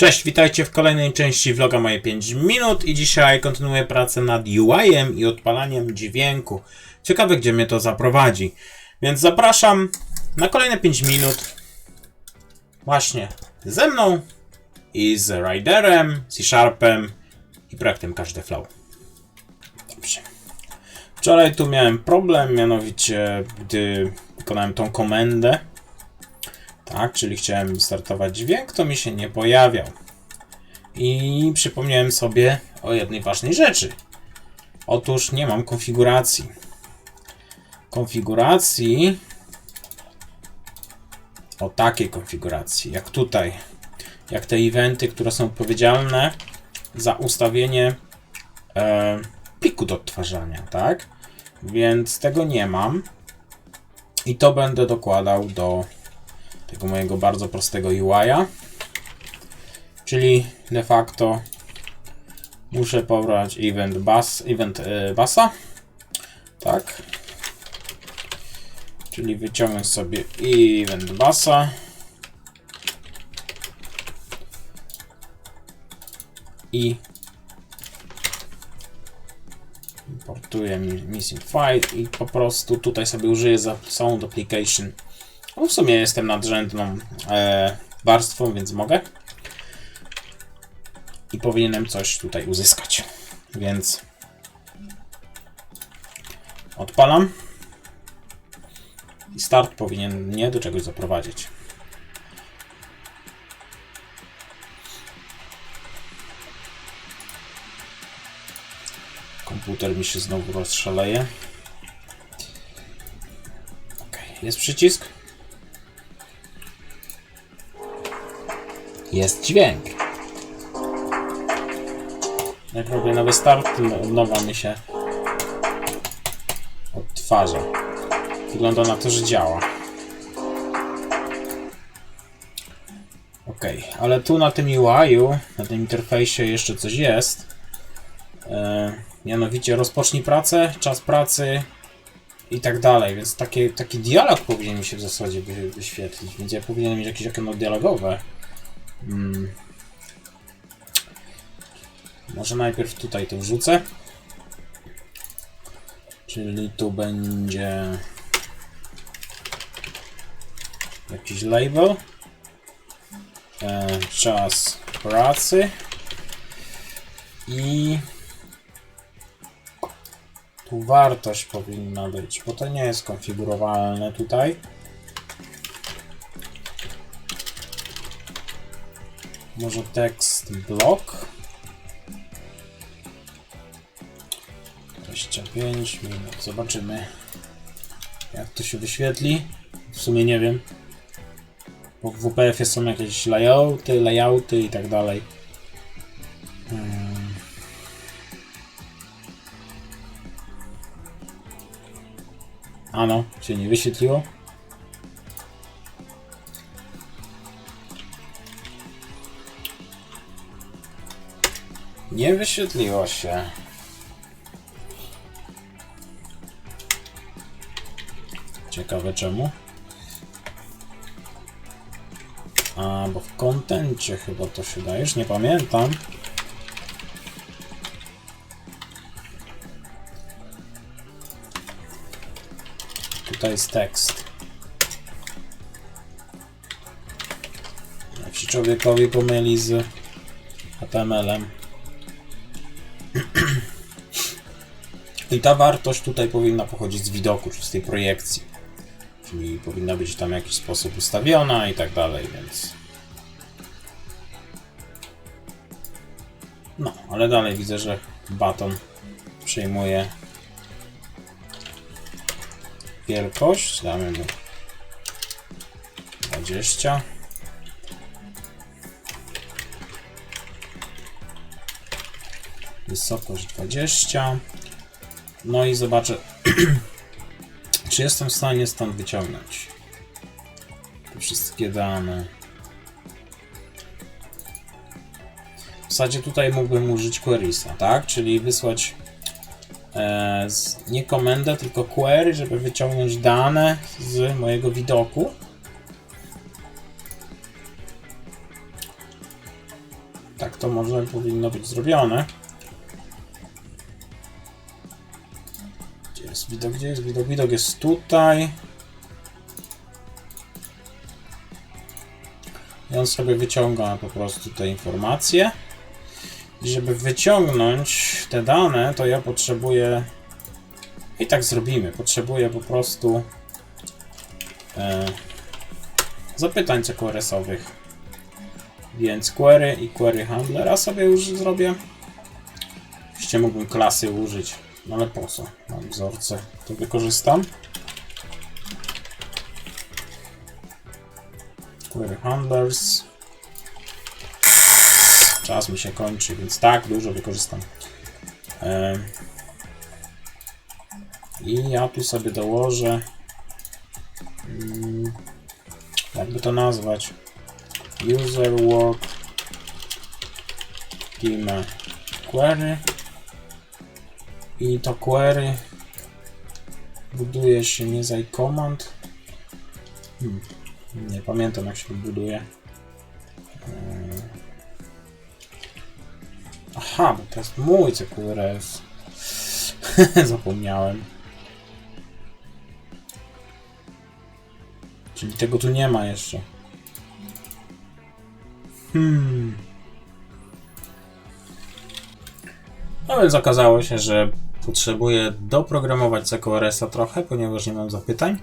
Cześć, witajcie w kolejnej części vloga Moje 5 minut i dzisiaj kontynuuję pracę nad UI-em i odpalaniem dźwięku. Ciekawe, gdzie mnie to zaprowadzi. Więc zapraszam na kolejne 5 minut właśnie ze mną i z Riderem, C-Sharpem i projektem Każdy Flow. Dobrze. Wczoraj tu miałem problem, mianowicie gdy wykonałem tą komendę, tak, czyli chciałem startować dźwięk, to mi się nie pojawiał. I przypomniałem sobie o jednej ważnej rzeczy. Otóż nie mam konfiguracji. Konfiguracji o takiej konfiguracji, jak tutaj. Jak te eventy, które są odpowiedzialne za ustawienie e, pliku do odtwarzania, tak? Więc tego nie mam. I to będę dokładał do tego mojego bardzo prostego UI-a. Czyli de facto muszę pobrać event bus, event e, busa. Tak. Czyli wyciągnąć sobie event busa. I importuję mi- missing file i po prostu tutaj sobie użyję za sound application. W sumie jestem nadrzędną e, warstwą, więc mogę. I powinienem coś tutaj uzyskać. Więc odpalam. I start powinien mnie do czegoś zaprowadzić. Komputer mi się znowu rozszaleje. Ok, jest przycisk. Jest dźwięk. Jak robię nowy start, n- nowa mi się odtwarza. Wygląda na to, że działa. Ok, ale tu na tym UI-u, na tym interfejsie jeszcze coś jest. E, mianowicie rozpocznij pracę, czas pracy i tak dalej, więc takie, taki dialog powinien mi się w zasadzie wy, wyświetlić, więc ja powinienem mieć jakieś okno dialogowe. Mm. Może najpierw tutaj to wrzucę. Czyli tu będzie jakiś label. E, czas pracy. I tu wartość powinna być, bo to nie jest konfigurowalne tutaj. Może tekst blok. 25 minut. Zobaczymy, jak to się wyświetli. W sumie nie wiem. Bo w WPF-ie są jakieś layouty, layouty i tak dalej. Hmm. Ano, się nie wyświetliło. Nie wyświetliło się. Ciekawe czemu. A, bo w kontencie chyba to się daje, już nie pamiętam. Tutaj jest tekst. Jak się człowiekowi pomyli z HTML-em. I ta wartość tutaj powinna pochodzić z widoku, czy z tej projekcji. Czyli powinna być tam w jakiś sposób ustawiona i tak dalej, więc. No, ale dalej widzę, że baton przejmuje wielkość. Damy mu 20. Wysokość 20. No i zobaczę, czy jestem w stanie stąd wyciągnąć te wszystkie dane. W zasadzie tutaj mógłbym użyć queriesa, tak? Czyli wysłać e, z, nie komendę, tylko query, żeby wyciągnąć dane z mojego widoku. to może powinno być zrobione. Widok? Gdzie jest widok? Widok jest tutaj. I on sobie wyciąga po prostu te informacje. I żeby wyciągnąć te dane, to ja potrzebuję. I tak zrobimy. Potrzebuję po prostu e, zapytań CQRS-owych. Więc query i query handlera sobie już zrobię. Oczywiście mógłbym klasy użyć, no ale po co? Mam wzorce, to wykorzystam. Query handlers. Czas mi się kończy, więc tak, dużo wykorzystam. I ja tu sobie dołożę. mm, Jakby to nazwać? User work schema query i to query buduje się nie za command. Hmm. Nie pamiętam jak się buduje. Eee. Aha, bo to jest mój CQRS. Zapomniałem. Czyli tego tu nie ma jeszcze. Hmm. No więc okazało się, że potrzebuję doprogramować CQRS-a trochę, ponieważ nie mam zapytań.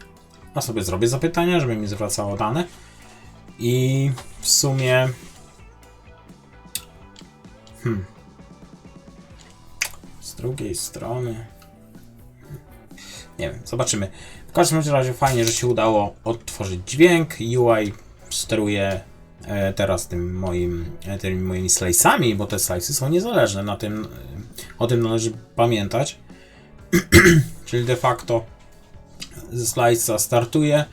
A sobie zrobię zapytania, żeby mi zwracało dane. I w sumie. Hmm. Z drugiej strony. Nie wiem, zobaczymy. W każdym razie fajnie, że się udało odtworzyć dźwięk. UI steruje e, teraz tym moim, e, tymi moimi slice'ami, bo te slice'y są niezależne. Na tym, e, o tym należy pamiętać. Czyli de facto ze slice'a startuje.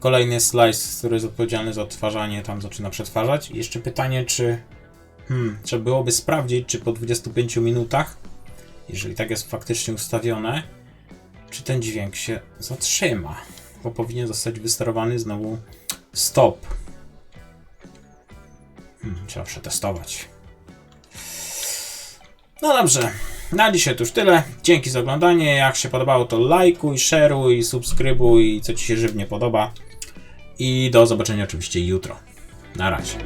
Kolejny slice, który jest odpowiedzialny za odtwarzanie, tam zaczyna przetwarzać. Jeszcze pytanie, czy hmm, trzeba byłoby sprawdzić, czy po 25 minutach, jeżeli tak jest faktycznie ustawione, czy ten dźwięk się zatrzyma, bo powinien zostać wysterowany znowu stop. Hmm, trzeba przetestować. No dobrze, na dzisiaj to już tyle. Dzięki za oglądanie. Jak się podobało, to lajkuj, szeruj, subskrybuj, co Ci się żywnie podoba. I do zobaczenia oczywiście jutro. Na razie.